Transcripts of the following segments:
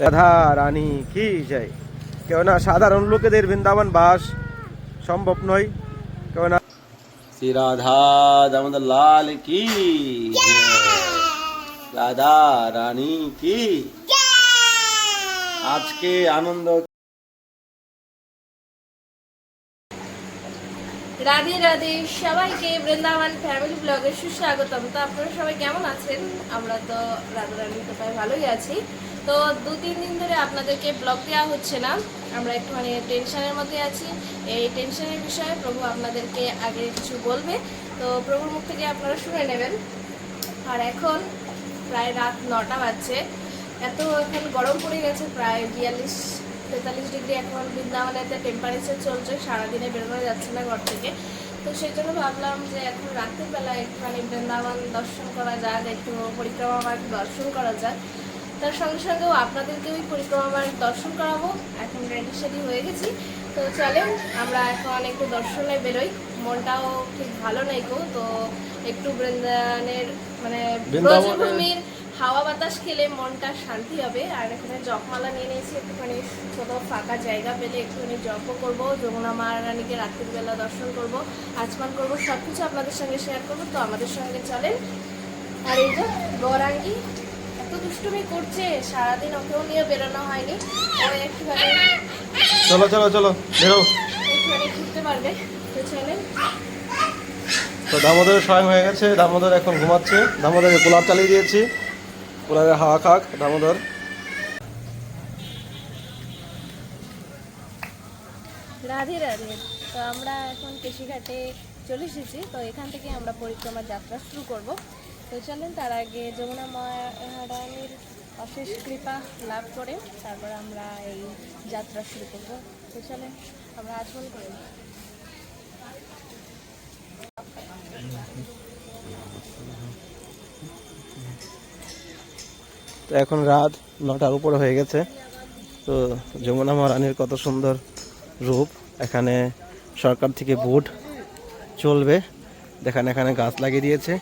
রাধা রানী কি যায় কেননা সাধারণ লোকেদের বৃন্দাবন বাস সম্ভব নয়। কেননা শ্রী রাধা দামোদর লাল কি রাধা রানী কি আজকে আনন্দ রাধে রাধে সবাইকে বৃন্দাবন ফ্যামিলি ব্লগে সুস্বাগতম। তো আপনারা সবাই কেমন আছেন? আমরা তো রাধা রানীর কোথায় ভালোই আছি। তো দু তিন দিন ধরে আপনাদেরকে ব্লগ দেওয়া হচ্ছে না। আমরা একটুখানি টেনশনের মধ্যে আছি। এই টেনশনের বিষয়ে প্রভু আপনাদেরকে আগে কিছু বলবে। তো প্রভুর মুখ থেকে আপনারা শুনে নেবেন। আর এখন প্রায় রাত নটা বাজছে। এত এখন গরম পড়ে গেছে, প্রায় বিয়াল্লিশ তেতাল্লিশ ডিগ্রি এখন বৃন্দাবনেতে টেম্পারেচার চলছে সারাদিনে বেরোনো যাচ্ছে না ঘর থেকে। তো সেই জন্য ভাবলাম যে এখন রাতের বেলা একটুখানি বৃন্দাবন দর্শন করা যাক একটু পরিক্রমা মার্গ দর্শন করা যাক। তার সঙ্গে সঙ্গেও আপনাদেরকে ওই পরিক্রমা মার্গ দর্শন করাবো। এখন রেডি সেডি হয়ে গেছি। তো চলেন আমরা এখন একটু দর্শনে বেরোই। মনটাও ঠিক ভালো নেই তো একটু বৃন্দাবনের মানে ব্রজভূমির হাওয়া বাতাস খেলে মনটা শান্তি হবে। আর এখানে জপমালা নিয়ে নিয়েছি একটুখানি ছোটো ফাঁকা জায়গা পেলে একটুখানি জপও করব। যমুনা মহারানীকে রাত্রির বেলা দর্শন করব আচমান করব সব কিছু আপনাদের সঙ্গে শেয়ার করব। তো আমাদের সঙ্গে চলেন। আর এই যে গৌরাঙ্গি এত দুষ্টুমি করছে সারাদিন ওকেও নিয়ে বেরোনো হয়নি। ও একটুখানি চলো চলো চলো বেরো। একটুখানি ঘুরতে পারবে। তো চলেন। তো দামোদরের স্বয়ং হয়ে গেছে। দামোদর এখন ঘুমাচ্ছে। দামোদরে কুলার চালিয়ে দিয়েছি। কুলারের হাওয়া খাক, দামোদর। রাধে রাধে। তো আমরা এখন কেশিঘাটে চলে এসেছি। তো এখান থেকে আমরা পরিক্রমা যাত্রা শুরু করব। তো চলেন, তার আগে যমুনা মহারানীর অশেষ কৃপা লাভ করে তারপর আমরা এই যাত্রা শুরু করব। তো চলেন, আমরা আচমন করি। তো এখন রাত নটার উপরে হয়ে গেছে। তো যমুনা মহারানীর কত সুন্দর রূপ। এখানে সরকার থেকে বোট চলবে। দেখেন এখানে গাছ লাগিয়ে দিয়েছে।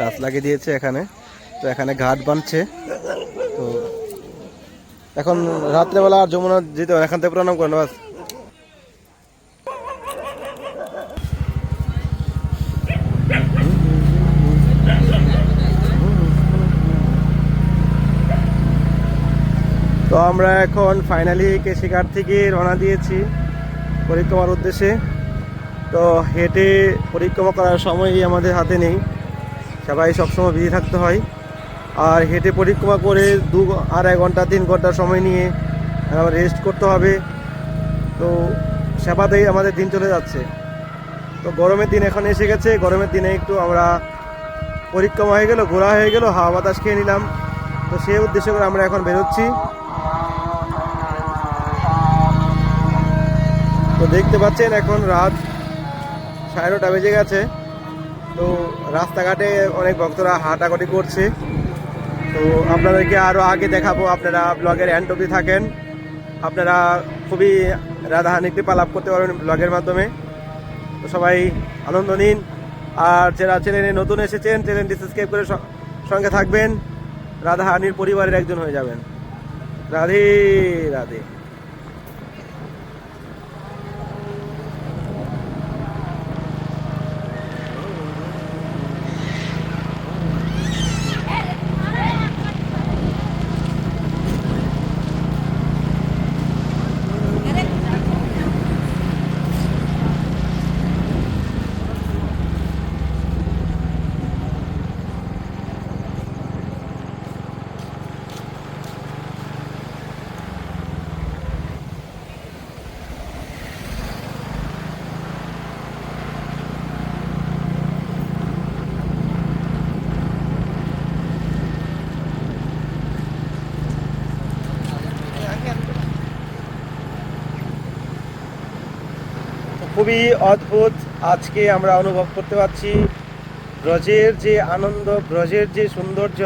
গাছ লাগিয়ে দিয়েছে এখানে। তো এখানে ঘাট বানছে তো এখন রাত্রেবেলা আর যমুনা যেতে এখান থেকে প্রণাম করেন বাস। তো আমরা এখন ফাইনালি কেশিঘাট থেকে রওনা দিয়েছি পরিক্রমার উদ্দেশ্যে। তো হেঁটে পরিক্রমা করার সময়ই আমাদের হাতে নেই। সবাই সবসময় বিজি থাকতে হয়। আর হেঁটে পরিক্রমা করে দু আড়াই ঘণ্টা, তিন ঘণ্টা সময় নিয়ে রেস্ট করতে হবে। তো সেবাতেই আমাদের দিন চলে যাচ্ছে। তো গরমের দিন এখন এসে গেছে। গরমের দিনে একটু আমরা পরিক্রমা হয়ে গেল, ঘোরা হয়ে গেল, হাওয়া বাতাস খেয়ে নিলাম। তো সেই উদ্দেশ্য করে আমরা এখন বেরোচ্ছি। তো দেখতে পাচ্ছেন এখন রাত সাড়ে নটা বেজে গেছে। তো রাস্তাঘাটে অনেক ভক্তরা হাঁটাহাঁটি করছে। তো আপনাদেরকে আরও আগে দেখাবো, আপনারা ব্লগের অ্যান্ড অব্দি থাকেন। আপনারা খুবই রাধাহানি কৃপা লাভ করতে পারবেন ব্লগের মাধ্যমে। তো সবাই আনন্দ নিন। আর যারা চ্যানেলে নতুন এসেছেন, চ্যানেলটি সাবস্ক্রাইব করে সঙ্গে থাকবেন। রাধাহানির পরিবারের একজন হয়ে যাবেন। রাধে রাধে। খুবই অদ্ভুত আজকে আমরা অনুভব করতে পারছি ব্রজের যে আনন্দ, ব্রজের যে সৌন্দর্য,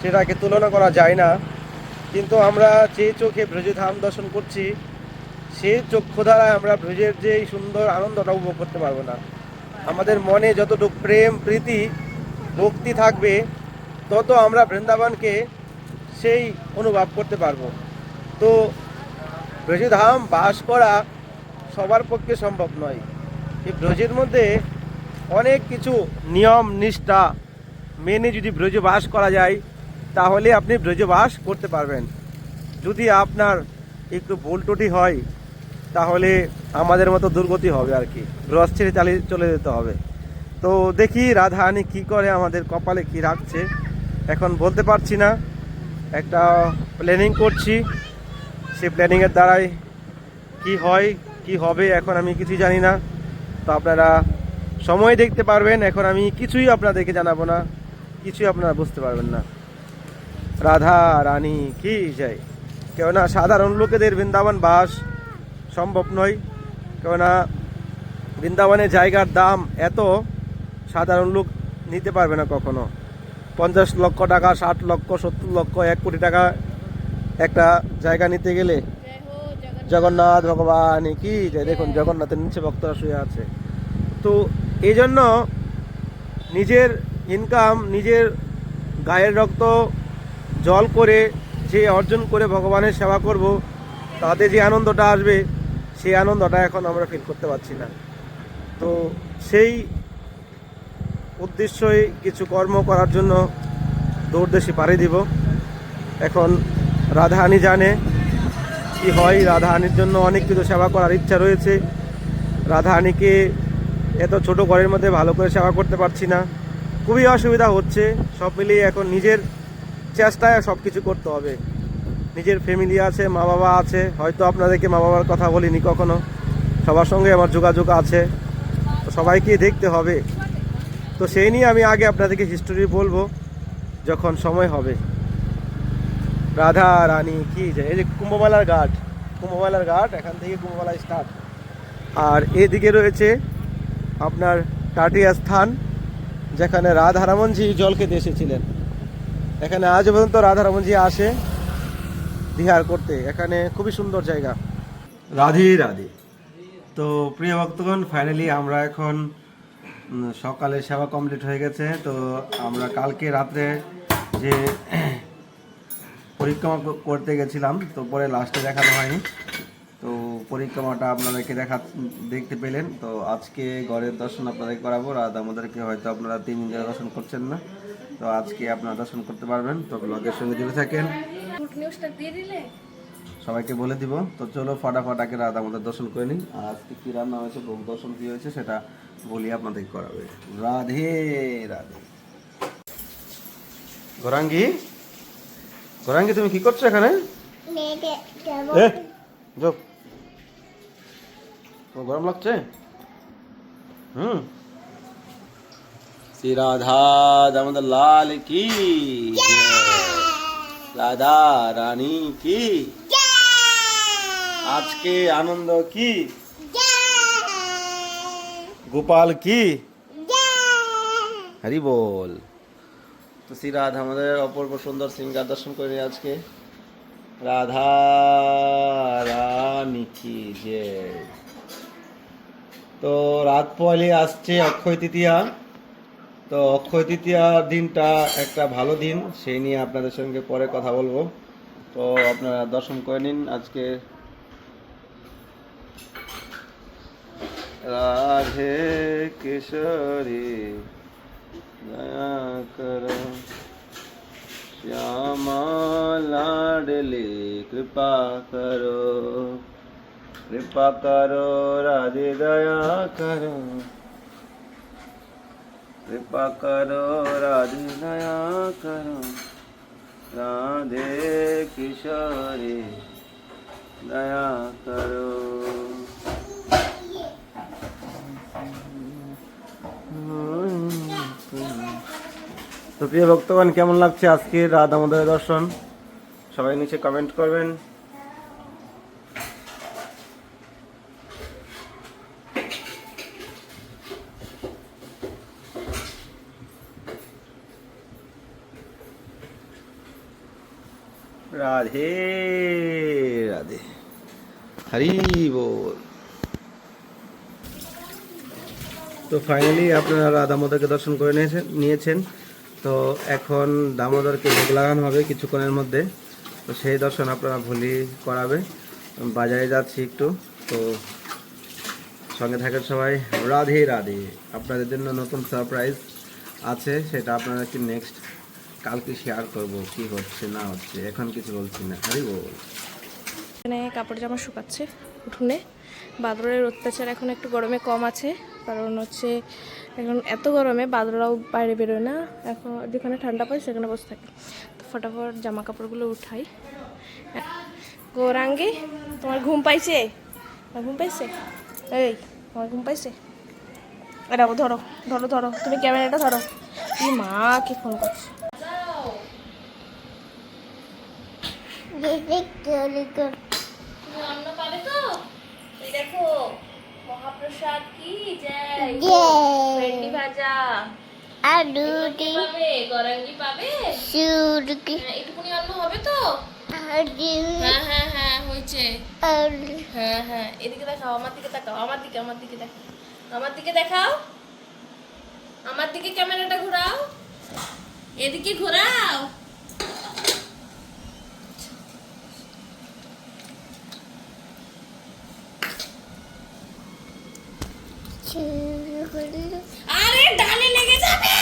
সেটাকে তুলনা করা যায় না। কিন্তু আমরা যে চোখে ব্রজধাম দর্শন করছি, সে চক্ষু দ্বারা আমরা ব্রজের যে সুন্দর আনন্দটা উপভোগ করতে পারব না। আমাদের মনে যতটুকু প্রেম, প্রীতি, ভক্তি থাকবে, তত আমরা বৃন্দাবনকে সেই অনুভব করতে পারব। তো ব্রজধাম বাস করা সবার পক্ষে সম্ভব নয়। এই ব্রজের মধ্যে অনেক কিছু নিয়ম, নিষ্ঠা মেনে যদি ব্রজে বাস করা যায়, তাহলে আপনি ব্রজে বাস করতে পারবেন। যদি আপনার একটু ত্রুটি হয়, তাহলে আমাদের মতো দুর্গতি হবে আর কি। ব্রজ ছেড়ে চালিয়ে চলে যেতে হবে। তো দেখি রাধারানী কি করে আমাদের কপালে কি রাখছে। এখন বলতে পারছি না। একটা প্ল্যানিং করছি। সেই প্ল্যানিংয়ের দ্বারাই কি হয় কি হবে এখন আমি কিছুই জানি না। তো আপনারা সময় দেখতে পারবেন, এখন আমি কিছুই আপনাদেরকে জানাব না, কিছুই আপনারা বুঝতে পারবেন না। রাধা রানী কি যায় কেননা সাধারণ লোকেদের বৃন্দাবন বাস সম্ভব নয়। কেননা বৃন্দাবনের জায়গার দাম এত, সাধারণ লোক নিতে পারবে না কখনো। পঞ্চাশ লক্ষ টাকা, ষাট লক্ষ, সত্তর লক্ষ, এক কোটি টাকা একটা জায়গা নিতে গেলে জগন্নাথ ভগবান কি? যে দেখুন, জগন্নাথের নিচে ভক্তরা শুয়ে আছে। তো এই জন্য নিজের ইনকাম নিজের গায়ের রক্ত জল করে যে অর্জন করে ভগবানের সেবা করব, তাতে যে আনন্দটা আসবে, সেই আনন্দটা এখন আমরা ফিল করতে পারছি না। তো সেই উদ্দেশ্যই কিছু কর্ম করার জন্য দৌড়দেশে পাড়ি দিব। এখন রাধাহানি জানে কি হয় রাধাহানির জন্য অনেক কিছু সেবা করার ইচ্ছা রয়েছে। রাধাহানিকে এত ছোট ঘরের মধ্যে ভালো করে সেবা করতে পারছি না। খুবই অসুবিধা হচ্ছে। সব মিলিয়ে এখন নিজের চেষ্টায় সব কিছু করতে হবে। নিজের ফ্যামিলি আছে মা বাবা আছে। হয়তো আপনাদেরকে মা বাবার কথা বলিনি কখনো। সবার সঙ্গে আমার যোগাযোগ আছে। তো সবাইকে দেখতে হবে। তো সেই নিয়ে আমি আগে আপনাদেরকে হিস্টোরি বলব, যখন সময় হবে। রাধা রানী, কি যে, এই যে কুম্ভমেলার ঘাট কুম্ভমেলার ঘাট, এখান থেকে কুম্ভমেলা স্টার্ট আর এদিকে রয়েছে আপনার টাটিয়া স্থান, যেখানে রাধারামনজি জল খেতে এসেছিলেন। এখানে আজ পর্যন্ত রাধারামনজি আসে বিহার করতে। এখানে খুবই সুন্দর জায়গা। রাধে রাধে। তো প্রিয় ভক্তগণ ফাইনালি আমরা এখন সকালে সেবা কমপ্লিট হয়ে গেছে। তো আমরা কালকে রাত্রে যে পরিক্রমা করতে গেছিলাম তো পরে লাস্টে দেখানো হয়নি। তো পরিক্রমাটা আপনাদেরকে দেখা দেখতে পেলেন। তো আজকে ঘরের দর্শন আপনাদের করাবো। রাত আমাদেরকে হয়তো আপনারা তিন দিন দর্শন করছেন না। তো আজকে আপনারা দর্শন করতে পারবেন। তো ব্লগের সঙ্গে জুড়ে থাকেন। গুড নিউজটা দিয়ে দিলে? সবাইকে বলে দিব। তো চলো ফটাফট আগে রাত আমাদের দর্শন করে নিন আর আজকে কী রান্না হয়েছে ভোগ দর্শন কী হয়েছে সেটা বলি আপনাদের করাবে। রাধে রাধে। গোরাঙ্গি? গোরাঙ্গি তুমি কি করছ এখানে? গরম লাগছে? হুম। শ্রী রাধা দামোদর লাল কি রাধা রানী কি আজকে আনন্দ কি? গোপাল কি? হরি বল। তো শ্রী রাধা আমাদের অপূর্ব সুন্দর সিঙ্গার দর্শন করে আজকে। রাধা রানী কি তো রাত পয়লে আসছে অক্ষয় তৃতীয়া। তো অক্ষয় তৃতীয়া দিনটা একটা ভালো দিন, সেই নিয়ে আপনাদের সঙ্গে পরে কথা বলব। তো আপনারা দর্শন করে নিন আজকে। রাধে কিশোরী। দয়া কর শ্যামা লাডলি কৃপা করো কৃপা করো রাধে দয়া করো কৃপা করো রাধে দয়া করো রাধে কিশোরী দয়া করো তো প্রিয় ভক্তগণ, কেমন লাগছে আজকে রাত আমাদের দর্শন? সবাই নিচে কমেন্ট করবেন। রাধে রাধে। হরি বল। তো ফাইনালি আপনারা রাধা মাতাকে দর্শন করে নিয়েছেন নিয়েছেন। তো এখন দামোদরকে ভোগ লাগানো হবে কিছুক্ষণের মধ্যে। তো সেই দর্শন আপনারা ভুলি করাবে। বাজারে যাচ্ছি একটু। তো সঙ্গে থাকেন সবাই। রাধে রাধে। আপনাদের জন্য নতুন সারপ্রাইজ আছে, সেটা আপনারা কি নেক্সট কালকে শেয়ার করব, কি হচ্ছে, না হচ্ছে। এখন কিছু বলছি না। আরে বল। এখানে কাপড় জামা শুকাচ্ছে উঠোনে। বাদরের অত্যাচার এখন একটু গরমে কম আছে, কারণ হচ্ছে এখন এত গরমে বাদরাও বাইরে বেরোয় না। এখন যেখানে ঠান্ডা পায় সেখানে বসে থাকে। তো ফটাফট জামা কাপড়গুলো উঠাই। গৌরাঙ্গি, তোমার ঘুম পাইছে? ঘুম পাইছে? এই, তোমার ঘুম পাইছে? এটা ধরো ধরো ধরো, তুমি ক্যামেরাটা ধরো। তুমি মা, কে ফোন করছে? তো এই দেখো মহাপ্রসাদ কি? ভেন্ডি ভাজা। কি পাবে গরাঙ্গি পাবে। হ্যাঁ, এইটুকুনি অন্ন হবে তো? হ্যাঁ হ্যাঁ হ্যাঁ হয়েছে। হ্যাঁ হ্যাঁ এদিকে দেখাও আমার দিকে তাকাও আমার দিকে আমার দিকে দেখাও। আমার দিকে দেখাও। আমার দিকে ক্যামেরাটা ঘোরাও। এদিকে ঘোরাও। আরে ডালে লেগে যাবে